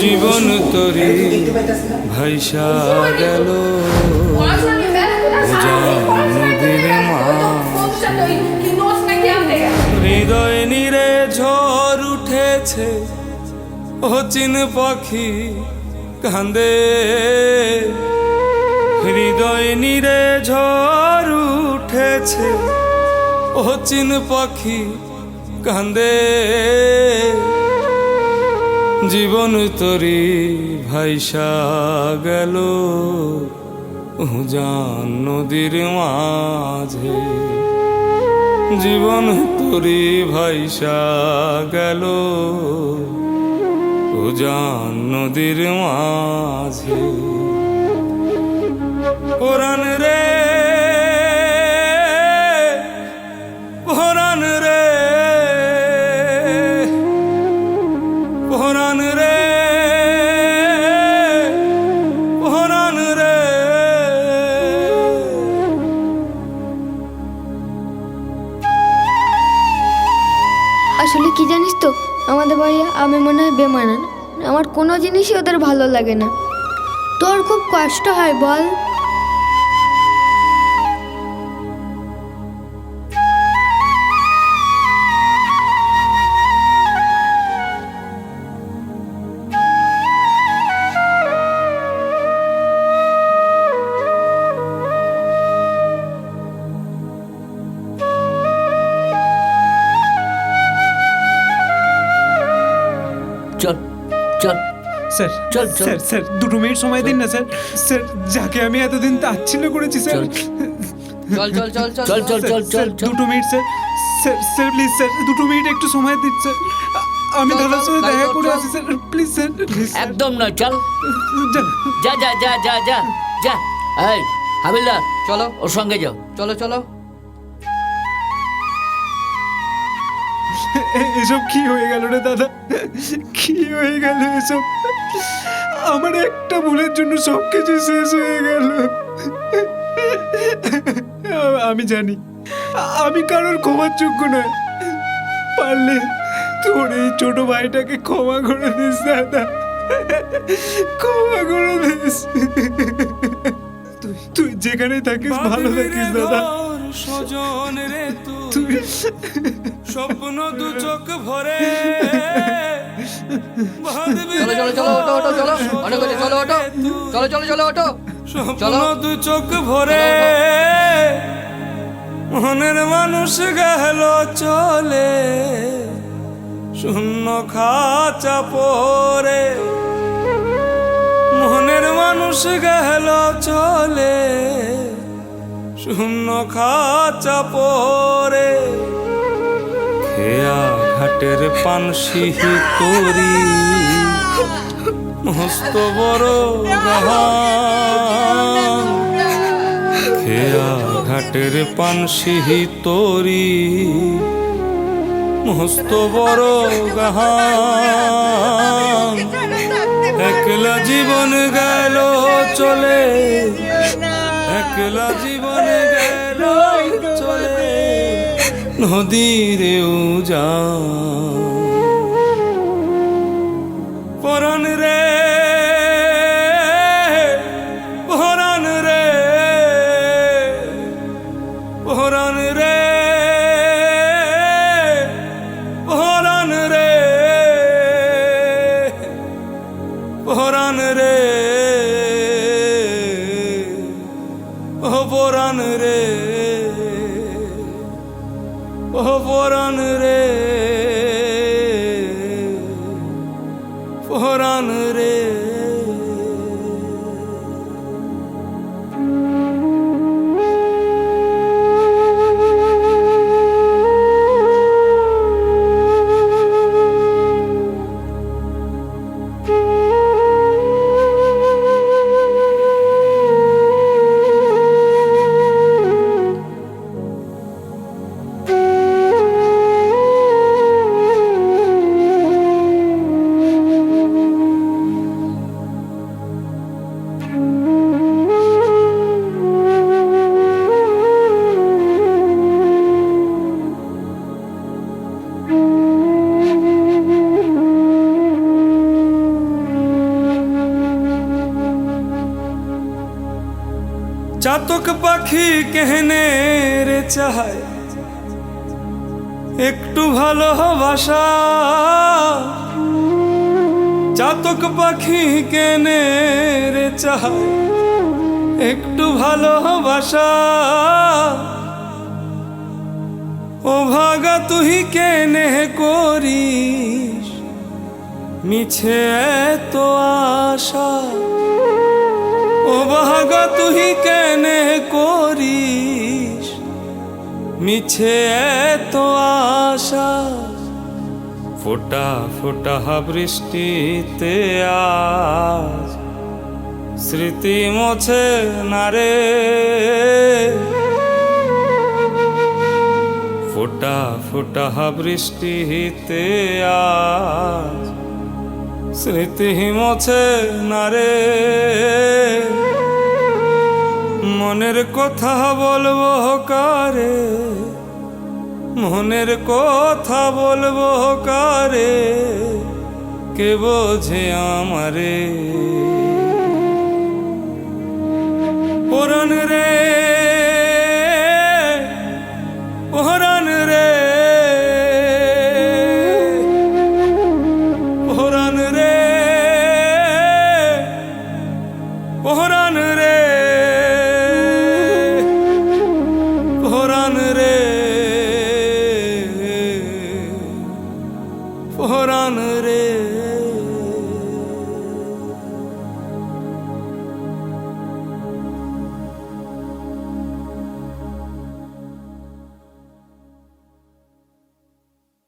জীবন তরি ভাইসা গেল। হৃদয় নিরে ঝড় উঠেছে ও চিন পাখি কান্দে। হৃদয় নিরে ঝড় উঠেছে ও চিন পাখি কান্দে। জীবন তরি ভাইসা গেল উজান নদীর মাঝে। জীবন তরি ভাইসা গেল উজান নদীর মাঝে। পুরাণ রে কি জানিস তো? আমাদের বাড়ি, আমি মনে হয় বেমানান। আমার কোনো জিনিসই ওদের ভালো লাগে না। তোর খুব কষ্ট হয়, বল। চল চল। স্যার চল, চল। স্যার স্যার দুটো মিনিট সময় দিন না স্যার। স্যার যাকে আমি এতদিন তাচ্ছিল্য করেছি স্যার। চল। চল চল চল চল। চল চল চল দুটো minute sir. Sir sir please sir দুটো মিনিট একটু সময় দিন স্যার। আমি দাদার সাথে দেখা করে আসি স্যার প্লিজ স্যার। একদম নয় চল। যা- যা যা যা যা যা যা। এই হাবিলদার চলো। ওর সঙ্গে যাও। চলো চলো। এসব কি হয়ে গেল রে দাদা? কি হয়ে গেল এসব? আমার একটা ভুলের জন্য সব কিছু শেষ হয়ে গেল। আমি জানি আমি কারোর ক্ষমার যোগ্য নয়। পারলে তোর এই ছোট ভাইটাকে ক্ষমা করে দিস দাদা। ক্ষমা করে দিস। তুই তুই যেখানেই থাকিস ভালো থাকিস দাদা। সজন রে তুই। স্বপ্ন দু চোখ ভরে। চলো চলো চলো ওটো ওটো চলো। অনেক হয়েছে চলো ওটো চলো চলো চলো ওটো স্বপ্ন দু চোখ ভরে। মনের মানুষ গেল চলে। শূন্য খাঁচা পরে। মনের মানুষ গেল চলে। শূন্য খাঁচা পরে খেয়া ঘাটের পান সিহি করি। মস্ত বড় খেয়া ঘাটের পান সিহি তরি। মস্ত বড় গাহান। নদীরেও যা ભવરણ રે. চাতক পাখি কেহনে রে চায় একটু ভালোবাসা চাতক পাখি কেনে রে চায় একটু ভালোবাসা ও ভাগা, তুই কেনে করিস? মিছে তো আশা। ও ভাগা তুই কেনে করিস? মিছে তো আশা। ফোটা ফোটা বৃষ্টিতে আজ। স্মৃতি মোছে না রে। ফোটা ফোটা বৃষ্টিতে আজ। স্মৃতি মোছে না রে। মনের কথা বলব কারে? মনের কথা বলব কারে? কে বোঝে আমারে? পুরন রে